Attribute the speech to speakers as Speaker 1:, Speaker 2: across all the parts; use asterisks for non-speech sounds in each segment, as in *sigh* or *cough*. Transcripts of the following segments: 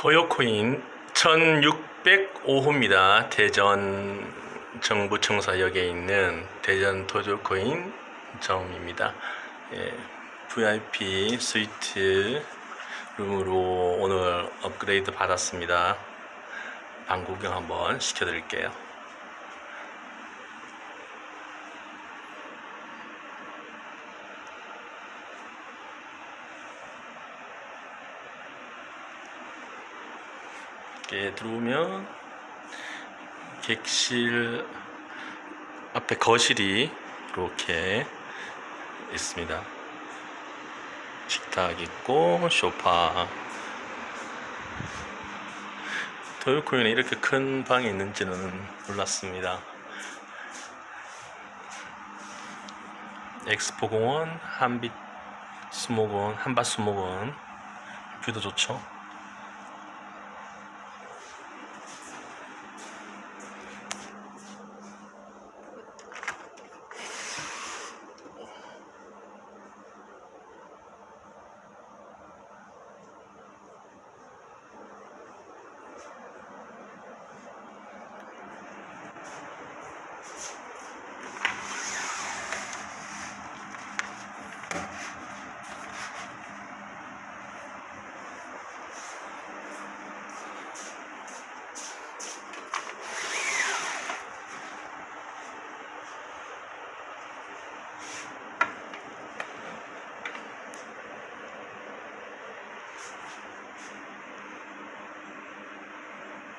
Speaker 1: 도요코인 1605호입니다. 대전 정부청사역에 있는 대전 도요코인 점입니다. 예, VIP 스위트 룸으로 오늘 업그레이드 받았습니다. 방 구경 한번 시켜드릴게요. 이렇게 들어오면 객실 앞에 거실이 이렇게 있습니다. 식탁 있고 소파. 토요코인에 이렇게 큰 방이 있는지는 몰랐습니다. 엑스포 공원, 한빛 수목원, 한밭 수목원 뷰도 좋죠.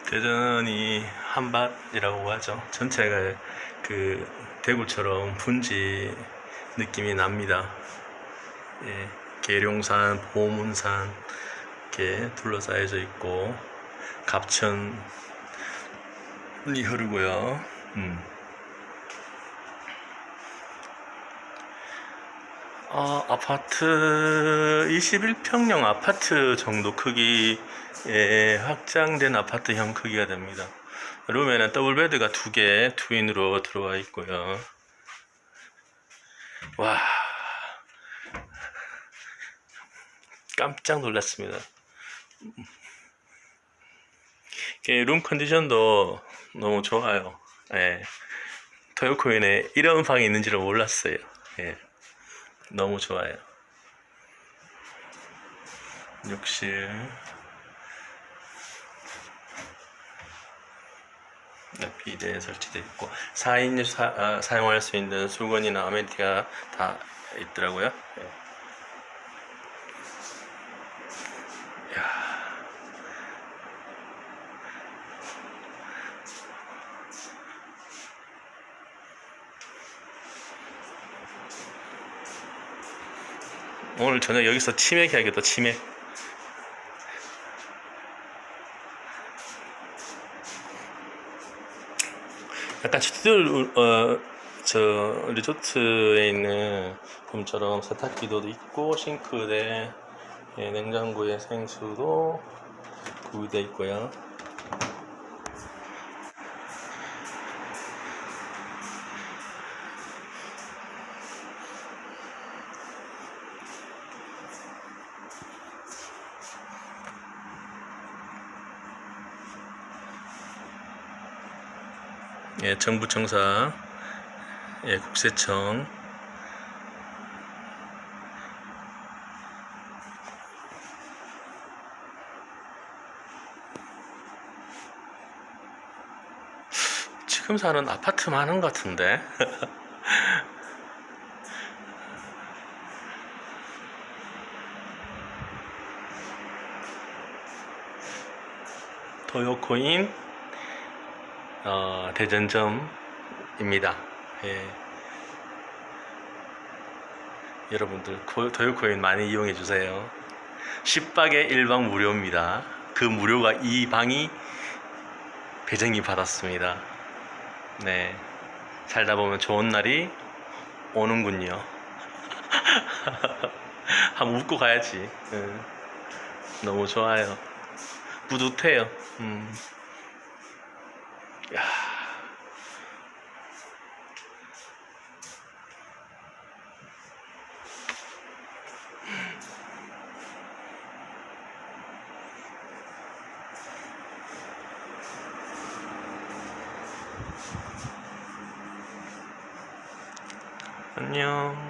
Speaker 1: 대전이 한밭이라고 하죠. 전체가 그 대구처럼 분지 느낌이 납니다. 예, 계룡산, 보문산 이렇게 둘러싸여져 있고 갑천이 흐르고요. 음. 아, 아파트 21평형 아파트 정도 크기의 확장된 아파트형 크기가 됩니다. 룸에는 더블 베드가 두개 트윈으로 들어와 있고요. 와, 깜짝 놀랐습니다. 룸 컨디션도 너무 좋아요. 예. 토요코인에 이런 방이 있는지를 몰랐어요. 예. 너무 좋아요. 욕실. 네, 비대 설치되어 있고 4인 사, 아, 사용할 수 있는 수건이나 아메니티가 다 있더라고요. 예. 오늘 저녁 여기서 치맥 해야겠다 치맥. 약간 시들 어저 리조트에 있는 룸처럼 세탁기도 있고 싱크대 예, 냉장고에 생수도 구비되어 있고요 예, 정부청사 예, 국세청. 지금 사는 아파트 많은 것 같은데. *laughs* 도요코인 어, 대전점입니다. 예. 여러분들 코- 도요코인 많이 이용해 주세요. 10박에 1박 무료입니다. 그 무료가 이 방이 배정이 받았습니다. 네. 살다 보면 좋은 날이 오는군요. *laughs* 한번 웃고 가야지. 응. 너무 좋아요. 뿌듯해요. 음. 야. 안녕.